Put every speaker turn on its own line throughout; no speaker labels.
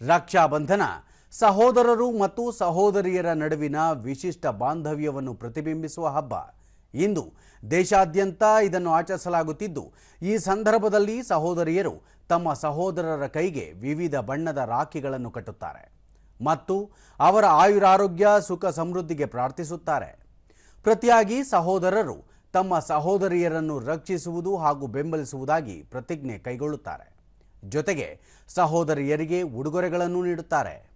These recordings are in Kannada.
ರಕ್ಷಾಬಂಧನ ಸಹೋದರರು ಮತ್ತು ಸಹೋದರಿಯರ ನಡುವಿನ ವಿಶಿಷ್ಟ ಬಾಂಧವ್ಯವನ್ನು ಪ್ರತಿಬಿಂಬಿಸುವ ಹಬ್ಬ. ಇಂದು ದೇಶಾದ್ಯಂತ ಇದನ್ನು ಆಚರಿಸಲಾಗುತ್ತಿದ್ದು, ಈ ಸಂದರ್ಭದಲ್ಲಿ ಸಹೋದರಿಯರು ತಮ್ಮ ಸಹೋದರರ ಕೈಗೆ ವಿವಿಧ ಬಣ್ಣದ ರಾಖಿಗಳನ್ನು ಕಟ್ಟುತ್ತಾರೆ ಮತ್ತು ಅವರ ಆಯುರಾರೋಗ್ಯ, ಸುಖ ಸಮೃದ್ಧಿಗೆ ಪ್ರಾರ್ಥಿಸುತ್ತಾರೆ. ಪ್ರತಿಯಾಗಿ ಸಹೋದರರು ತಮ್ಮ ಸಹೋದರಿಯರನ್ನು ರಕ್ಷಿಸುವುದು ಹಾಗೂ ಬೆಂಬಲಿಸುವುದಾಗಿ ಪ್ರತಿಜ್ಞೆ ಕೈಗೊಳ್ಳುತ್ತಾರೆ. ಜೊತೆಗೆ ಸಹೋದರಿಯರಿಗೆ ಉಡುಗೊರೆಗಳನ್ನು ನೀಡುತ್ತಾರೆ.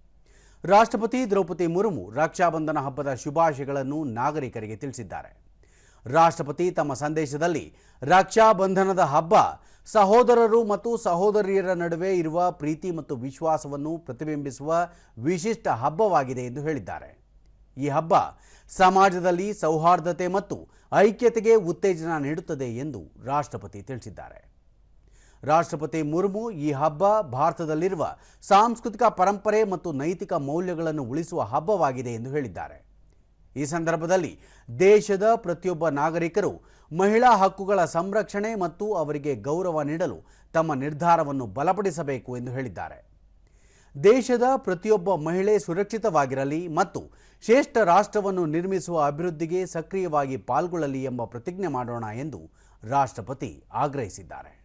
ರಾಷ್ಟ್ರಪತಿ ದ್ರೌಪದಿ ಮುರ್ಮು ರಕ್ಷಾಬಂಧನ ಹಬ್ಬದ ಶುಭಾಶಯಗಳನ್ನು ನಾಗರಿಕರಿಗೆ ತಿಳಿಸಿದ್ದಾರೆ. ರಾಷ್ಟ್ರಪತಿ ತಮ್ಮ ಸಂದೇಶದಲ್ಲಿ ರಕ್ಷಾಬಂಧನದ ಹಬ್ಬ ಸಹೋದರರು ಮತ್ತು ಸಹೋದರಿಯರ ನಡುವೆ ಇರುವ ಪ್ರೀತಿ ಮತ್ತು ವಿಶ್ವಾಸವನ್ನು ಪ್ರತಿಬಿಂಬಿಸುವ ವಿಶಿಷ್ಟ ಹಬ್ಬವಾಗಿದೆ ಎಂದು ಹೇಳಿದ್ದಾರೆ. ಈ ಹಬ್ಬ ಸಮಾಜದಲ್ಲಿ ಸೌಹಾರ್ದತೆ ಮತ್ತು ಐಕ್ಯತೆಗೆ ಉತ್ತೇಜನ ನೀಡುತ್ತದೆ ಎಂದು ರಾಷ್ಟ್ರಪತಿ ತಿಳಿಸಿದ್ದಾರೆ. ರಾಷ್ಟ್ರಪತಿ ಮುರ್ಮು ಈ ಹಬ್ಬ ಭಾರತದಲ್ಲಿರುವ ಸಾಂಸ್ಕೃತಿಕ ಪರಂಪರೆ ಮತ್ತು ನೈತಿಕ ಮೌಲ್ಯಗಳನ್ನು ಉಳಿಸುವ ಹಬ್ಬವಾಗಿದೆ ಎಂದು ಹೇಳಿದ್ದಾರೆ. ಈ ಸಂದರ್ಭದಲ್ಲಿ ದೇಶದ ಪ್ರತಿಯೊಬ್ಬ ನಾಗರಿಕರು ಮಹಿಳಾ ಹಕ್ಕುಗಳ ಸಂರಕ್ಷಣೆ ಮತ್ತು ಅವರಿಗೆ ಗೌರವ ನೀಡಲು ತಮ್ಮ ನಿರ್ಧಾರವನ್ನು ಬಲಪಡಿಸಬೇಕು ಎಂದು ಹೇಳಿದ್ದಾರೆ. ದೇಶದ ಪ್ರತಿಯೊಬ್ಬ ಮಹಿಳೆ ಸುರಕ್ಷಿತವಾಗಿರಲಿ ಮತ್ತು ಶ್ರೇಷ್ಠ ರಾಷ್ಟ್ರವನ್ನು ನಿರ್ಮಿಸುವ ಅಭಿವೃದ್ಧಿಗೆ ಸಕ್ರಿಯವಾಗಿ ಪಾಲ್ಗೊಳ್ಳಲಿ ಎಂಬ ಪ್ರತಿಜ್ಞೆ ಮಾಡೋಣ ಎಂದು ರಾಷ್ಟ್ರಪತಿ ಆಗ್ರಹಿಸಿದ್ದಾರೆ.